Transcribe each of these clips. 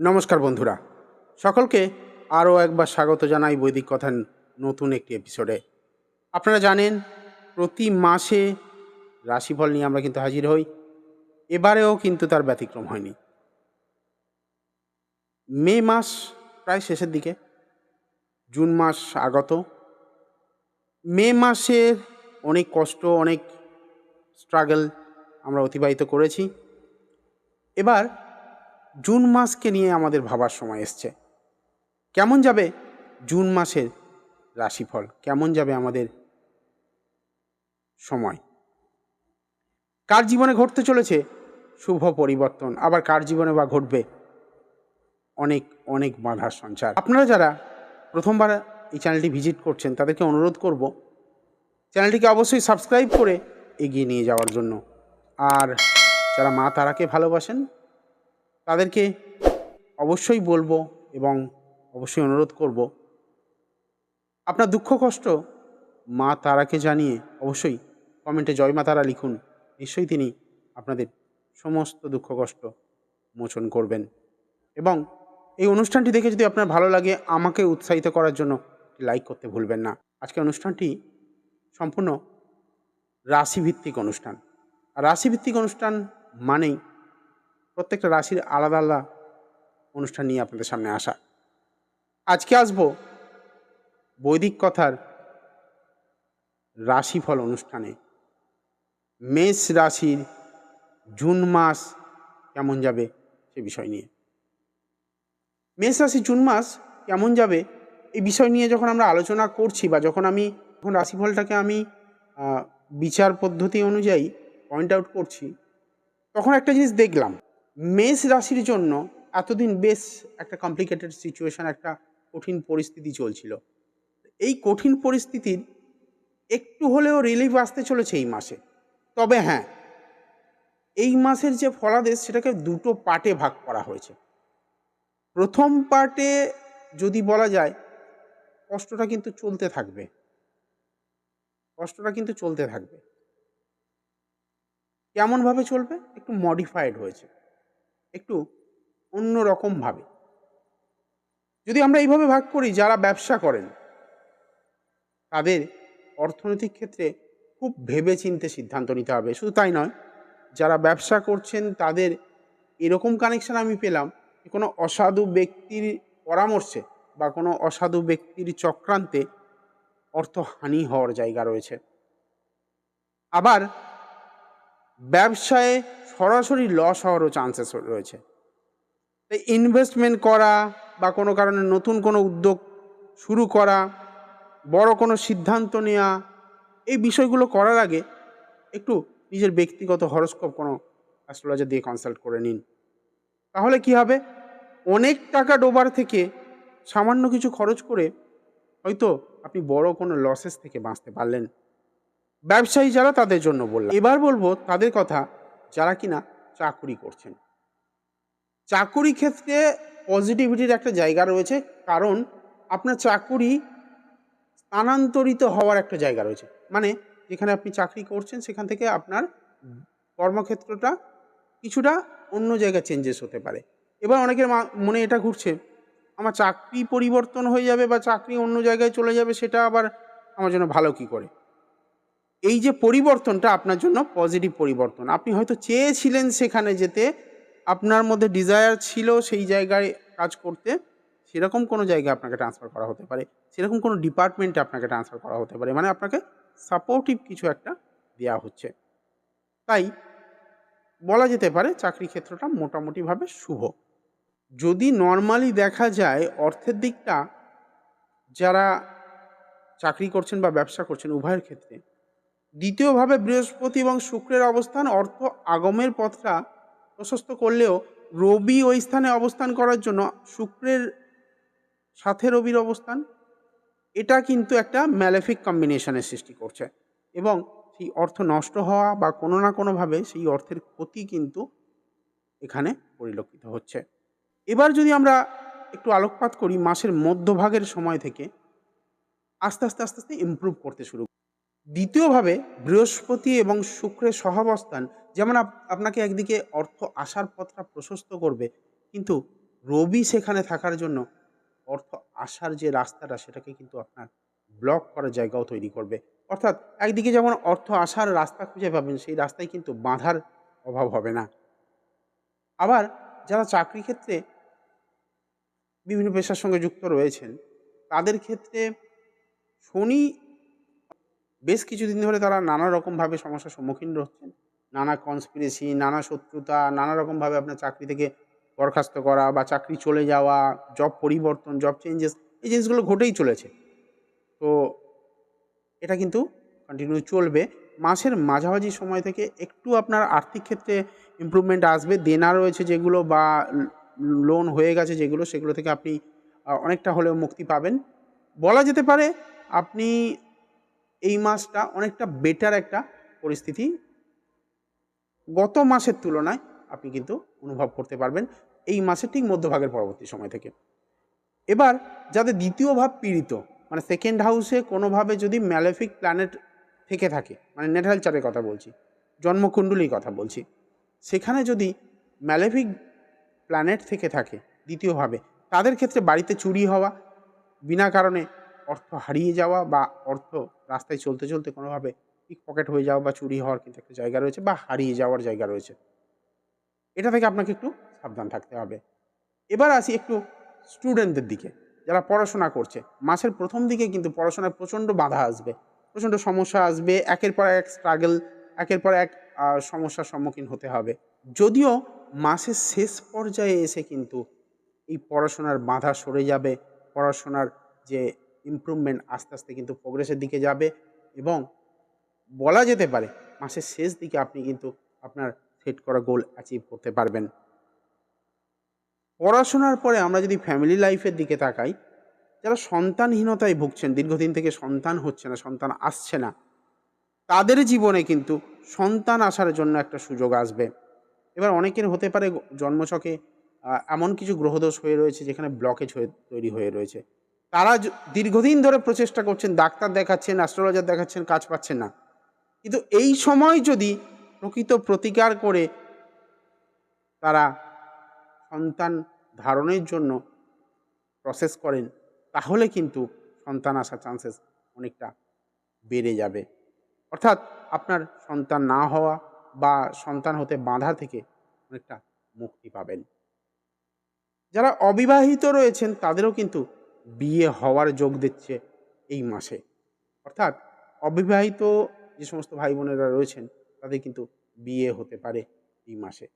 নমস্কার বন্ধুরা। সকলকে আরও একবার স্বাগত জানাই বৈদিক কথার নতুন একটি এপিসোডে আপনারা জানেন, প্রতি মাসে রাশিফল নিয়ে আমরা কিন্তু হাজির হই। এবারেও কিন্তু তার ব্যতিক্রম হয়নি। মে মাস প্রায় শেষের দিকে, জুন মাস আগত। মে মাসের অনেক কষ্ট, অনেক স্ট্রাগল আমরা অতিবাহিত করেছি। এবার জুন মাসকে নিয়ে আমাদের ভাবার সময় এসছে। কেমন যাবে জুন মাসের রাশিফল? কেমন যাবে আমাদের সময়? কার জীবনে ঘটতে চলেছে শুভ পরিবর্তন? আবার কার জীবনে বা ঘটবে অনেক অনেক বাধার সঞ্চার? আপনারা যারা প্রথমবার এই চ্যানেলটি ভিজিট করছেন, তাদেরকে অনুরোধ করব চ্যানেলটিকে অবশ্যই সাবস্ক্রাইব করে এগিয়ে নিয়ে যাওয়ার জন্য। আর যারা মা তারাকে ভালোবাসেন তাদেরকে অবশ্যই বলব এবং অবশ্যই অনুরোধ করব। আপনার দুঃখ, কষ্ট মা তারাকে জানিয়ে অবশ্যই কমেন্টে জয় মা তারা লিখুন। নিশ্চয়ই তিনি আপনাদের সমস্ত দুঃখ, কষ্ট মোচন করবেন। এবং এই অনুষ্ঠানটি দেখে যদি আপনার ভালো লাগে, আমাকে উৎসাহিত করার জন্য লাইক করতে ভুলবেন না। আজকে অনুষ্ঠানটি সম্পূর্ণ রাশিভিত্তিক অনুষ্ঠান। আর রাশিভিত্তিক অনুষ্ঠান মানেই প্রত্যেকটা রাশির আলাদা আলাদা অনুষ্ঠান নিয়ে আপনাদের সামনে আসা। আজকে আসব বৈদিক কথার রাশিফল অনুষ্ঠানে। মেষ রাশির জুন মাস কেমন যাবে সে বিষয় নিয়ে। মেষ রাশি জুন মাস কেমন যাবে এই বিষয় নিয়ে যখন আমরা আলোচনা করছি বা যখন আমি যখন রাশিফলটাকে আমি বিচার পদ্ধতি অনুযায়ী পয়েন্ট আউট করছি, তখন একটা জিনিস দেখলাম। মেষ রাশির জন্য এতদিন বেশ একটা কমপ্লিকেটেড সিচুয়েশান একটা কঠিন পরিস্থিতি চলছিল। এই কঠিন পরিস্থিতির একটু হলেও রিলিফ আসতে চলেছে এই মাসে। তবে হ্যাঁ এই মাসের যে ফলাদেশ, সেটাকে দুটো পার্টে ভাগ করা হয়েছে। প্রথম পার্টে যদি বলা যায়, কষ্টটা কিন্তু চলতে থাকবে। কষ্টটা কিন্তু চলতে থাকবে। কেমনভাবে চলবে? একটু মডিফাইড হয়েছে। একটু অন্য রকমভাবে যদি আমরা এইভাবে ভাগ করি, যারা ব্যবসা করেন, তাদের অর্থনৈতিক ক্ষেত্রে খুব ভেবে চিনতে সিদ্ধান্ত নিতে হবে। শুধু তাই নয়, যারা ব্যবসা করছেন, তাদের এরকম কানেকশন আমি পেলাম কোনো অসাধু ব্যক্তির পরামর্শে বা কোনো অসাধু ব্যক্তির চক্রান্তে অর্থহানি হওয়ার জায়গা রয়েছে। আবার ব্যবসায় সরাসরি লস হওয়ারও চান্সেস রয়েছে। তাই ইনভেস্টমেন্ট করা বা কোনো কারণে নতুন কোনো উদ্যোগ শুরু করা, বড় কোনো সিদ্ধান্ত নেওয়া এই বিষয়গুলো করার আগে একটু নিজের ব্যক্তিগত হরস্কোপ কোনো অ্যাস্ট্রোলজার দিয়ে কনসাল্ট করে নিন। তাহলে কি হবে? অনেক টাকা ডোবার থেকে সামান্য কিছু খরচ করে হয়তো আপনি বড় কোনো লসেস থেকে বাঁচতে পারলেন। ব্যবসায়ী যারা তাদের জন্য বললাম। এবার বলব তাদের কথা, যারা কিনা চাকুরি করছেন। চাকুরি ক্ষেত্রে পজিটিভিটির একটা জায়গা রয়েছে, কারণ আপনার চাকুরি স্থানান্তরিত হওয়ার একটা জায়গা রয়েছে। মানে যেখানে আপনি চাকরি করছেন, সেখান থেকে আপনার কর্মক্ষেত্রটা কিছুটা অন্য জায়গায় চেঞ্জেস হতে পারে। এবার অনেকের মনে এটা ঘুরছে, আমার চাকরি পরিবর্তন হয়ে যাবে বা চাকরি অন্য জায়গায় চলে যাবে, সেটা আবার আমার জন্য ভালো কি করে? এই যে পরিবর্তনটা আপনার জন্য পজিটিভ পরিবর্তন। আপনি হয়তো চেয়েছিলেন সেখানে যেতে, আপনার মধ্যে ডিজায়ার ছিল সেই জায়গায় কাজ করতে, সেরকম কোনো জায়গায় আপনাকে ট্রান্সফার করা হতে পারে, সেরকম কোনো ডিপার্টমেন্টে আপনাকে ট্রান্সফার করা হতে পারে মানে আপনাকে সাপোর্টিভ কিছু একটা দেওয়া হচ্ছে। তাই বলা যেতে পারে চাকরি ক্ষেত্রটা মোটামুটিভাবে শুভ। যদি নর্মালি দেখা যায় অর্থের দিকটা, যারা চাকরি করছেন বা ব্যবসা করছেন উভয়ের ক্ষেত্রে দ্বিতীয়ভাবে বৃহস্পতি এবং শুক্রের অবস্থান, অর্থ আগমের পথটা প্রশস্ত করলেও রবি ওই স্থানে অবস্থান করার জন্য শুক্রের সাথে রবির অবস্থান এটা কিন্তু একটা ম্যালেফিক কম্বিনেশনের সৃষ্টি করছে এবং সেই অর্থ নষ্ট হওয়া বা কোনো না কোনোভাবে সেই অর্থের ক্ষতি কিন্তু এখানে পরিলক্ষিত হচ্ছে এবার যদি আমরা একটু আলোকপাত করি, মাসের মধ্যভাগের সময় থেকে আস্তে আস্তে আস্তে আস্তে ইমপ্রুভ করতে শুরু। দ্বিতীয়ভাবে বৃহস্পতি এবং শুক্রের সহাবস্থান, যেমন আপনাকে একদিকে অর্থ আসার পথটা প্রশস্ত করবে, কিন্তু রবি সেখানে থাকার জন্য অর্থ আসার যে রাস্তাটা, সেটাকে কিন্তু আপনার ব্লক করার জায়গাও তৈরি করবে। অর্থাৎ একদিকে যেমন অর্থ আসার রাস্তা খুঁজে পাবেন, সেই রাস্তায় কিন্তু বাঁধার অভাব হবে না। আবার যারা চাকরি ক্ষেত্রে বিভিন্ন পেশার সঙ্গে যুক্ত রয়েছেন, তাদের ক্ষেত্রে শনি বেশ কিছুদিন ধরে তারা নানা রকমভাবে সমস্যার সম্মুখীন হচ্ছেন। নানা কনস্পিরেসি নানা শত্রুতা, নানা রকমভাবে আপনার চাকরি থেকে বরখাস্ত করা বা চাকরি চলে যাওয়া জব পরিবর্তন জব চেঞ্জেস এই জিনিসগুলো ঘটেই চলেছে। তো এটা কিন্তু কন্টিনিউ চলবে। মাসের মাঝামাঝি সময় থেকে একটু আপনার আর্থিক ক্ষেত্রে ইমপ্রুভমেন্ট আসবে। দেনা রয়েছে যেগুলো বা লোন হয়ে গেছে যেগুলো, সেগুলো থেকে আপনি অনেকটা হলেও মুক্তি পাবেন। বলা যেতে পারে আপনি এই মাসটা অনেকটা বেটার একটা পরিস্থিতি। গত মাসের তুলনায় আপনি কিন্তু অনুভব করতে পারবেন এই মাসের ঠিক মধ্যভাগের পরবর্তী সময় থেকে। এবার যাদের দ্বিতীয় ভাব পীড়িত মানে সেকেন্ড হাউসে কোনোভাবে যদি ম্যালেফিক প্ল্যানেট থেকে থাকে মানে নেটাল চারের কথা বলছি, জন্মকুণ্ডলীর কথা বলছি, সেখানে যদি ম্যালেফিক প্ল্যানেট থেকে থাকে দ্বিতীয়ভাবে তাদের ক্ষেত্রে বাড়িতে চুরি হওয়া, বিনা কারণে অর্থ হারিয়ে যাওয়া বা অর্থ রাস্তায় চলতে চলতে কোনোভাবে পিক পকেট হয়ে যাওয়া বা চুরি হওয়ার কিন্তু একটা জায়গা রয়েছে বা হারিয়ে যাওয়ার জায়গা রয়েছে। এটা থেকে আপনাকে একটু সাবধান থাকতে হবে। এবার আসি একটু স্টুডেন্টদের দিকে, যারা পড়াশোনা করছে। মাসের প্রথম দিকে কিন্তু পড়াশোনায় প্রচণ্ড বাধা আসবে, প্রচণ্ড সমস্যা আসবে, একের পর এক স্ট্রাগল একের পর এক সমস্যার সম্মুখীন হতে হবে। যদিও মাসের শেষ পর্যায়ে এসে কিন্তু এই পড়াশোনার বাধা সরে যাবে, পড়াশোনার যে ইমপ্রুভমেন্ট আস্তে আস্তে কিন্তু প্রোগ্রেসের দিকে যাবে এবং বলা যেতে পারে মাসের শেষ দিকে আপনি কিন্তু আপনার সেট করা গোল অ্যাচিভ করতে পারবেন। পড়াশোনার পরে আমরা যদি ফ্যামিলি লাইফের দিকে তাকাই, যারা সন্তানহীনতায় ভুগছেন, দীর্ঘদিন থেকে সন্তান হচ্ছে না, সন্তান আসছে না, তাদের জীবনে কিন্তু সন্তান আসার জন্য একটা সুযোগ আসবে। এবার অনেকের হতে পারে জন্মছকে এমন কিছু গ্রহদোষ হয়ে রয়েছে যেখানে ব্লকেজ হয়ে, তৈরি হয়ে রয়েছে। তারা দীর্ঘদিন ধরে প্রচেষ্টা করছেন, ডাক্তার দেখাচ্ছেন অ্যাস্ট্রোলজার দেখাচ্ছেন, কাজ পাচ্ছেন না। কিন্তু এই সময় যদি প্রকৃত প্রতিকার করে তারা সন্তান ধারণের জন্য প্রসেস করেন, তাহলে কিন্তু সন্তান আসার চান্সেস অনেকটা বেড়ে যাবে। অর্থাৎ আপনার সন্তান না হওয়া বা সন্তান হতে বাঁধা থেকে অনেকটা মুক্তি পাবেন। যারা অবিবাহিত রয়েছেন, তাদেরও কিন্তু বিয়ে হওয়ার যোগ দিচ্ছে এই মাসে। অর্থাৎ অবিবাহিত যে সমস্ত ভাই বোনেরা রয়েছেন, তাদের কিন্তু বিয়ে হতে পারে এই মাসে।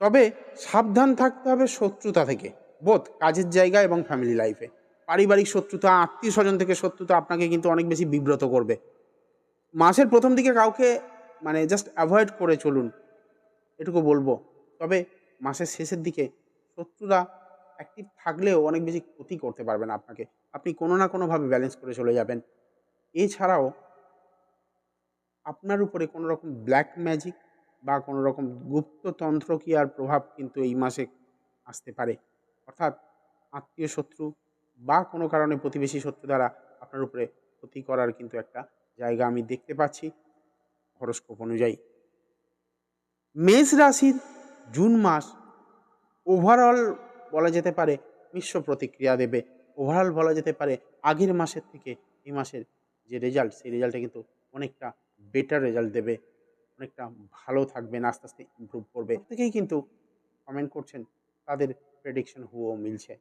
তবে সাবধান থাকতে হবে শত্রুতা থেকে বোধ কাজের জায়গা এবং ফ্যামিলি লাইফে পারিবারিক শত্রুতা আত্মীয় স্বজন থেকে শত্রুতা আপনাকে কিন্তু অনেক বেশি বিব্রত করবে। মাসের প্রথম দিকে কাউকে মানে জাস্ট অ্যাভয়েড করে চলুন, এটুকু বলব। তবে মাসের শেষের দিকে শত্রুরা অ্যাক্টিভ থাকলেও অনেক বেশি ক্ষতি করতে পারবেন আপনাকে। আপনি কোনো না কোনোভাবে ব্যালেন্স করে চলে যাবেন। এছাড়াও আপনার উপরে কোনো রকম ব্ল্যাক ম্যাজিক বা কোনো রকম গুপ্ততন্ত্র কি আর প্রভাব কিন্তু এই মাসে আসতে পারে। অর্থাৎ আত্মীয় শত্রু বা কোনো কারণে প্রতিবেশী শত্রু দ্বারা আপনার উপরে ক্ষতি করার কিন্তু একটা জায়গা আমি দেখতে পাচ্ছি হরস্কোপ অনুযায়ী। মেষ রাশির জুন মাস ওভারঅল বলা যেতে পারে মিশ্র প্রতিক্রিয়া দেবে। ওভারঅল বলা যেতে পারে আগের মাসের থেকে এই মাসের যে রেজাল্ট সেই রেজাল্টটা কিন্তু অনেকটা বেটার রেজাল্ট দেবে। অনেকটা ভালো থাকবেন আস্তে আস্তে ইমপ্রুভ করবে। থেকেই কিন্তু কমেন্ট করছেন, তাদের প্রেডিকশন হুও মিলছে।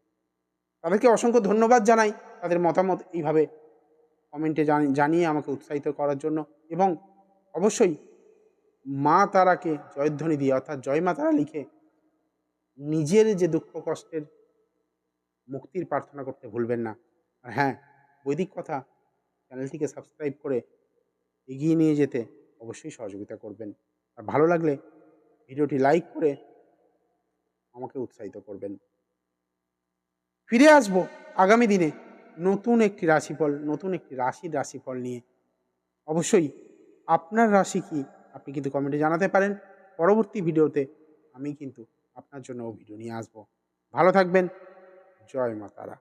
তাদেরকে অসংখ্য ধন্যবাদ জানাই। তাদের মতামত এইভাবে কমেন্টে জানিয়ে আমাকে উৎসাহিত করার জন্য এবং অবশ্যই মা তারাকে জয়ধ্বনি দিয়ে, অর্থাৎ জয় মা তারা লিখে নিজের যে দুঃখ কষ্টের মুক্তির প্রার্থনা করতে ভুলবেন না। আর হ্যাঁ বৈদিক কথা চ্যানেলটিকে সাবস্ক্রাইব করে এগিয়ে নিয়ে যেতে অবশ্যই সহযোগিতা করবেন। আর ভালো লাগলে ভিডিওটি লাইক করে আমাকে উৎসাহিত করবেন। ফিরে আসব আগামী দিনে নতুন একটি রাশিফল, নতুন একটি রাশির রাশিফল নিয়ে। অবশ্যই আপনার রাশি কি, আপনি কিন্তু কমেন্টে জানাতে পারেন। পরবর্তী ভিডিওতে আমি কিন্তু আপনার জন্য ভিডিও নিয়ে আসব। ভালো থাকবেন। জয় মা তারা।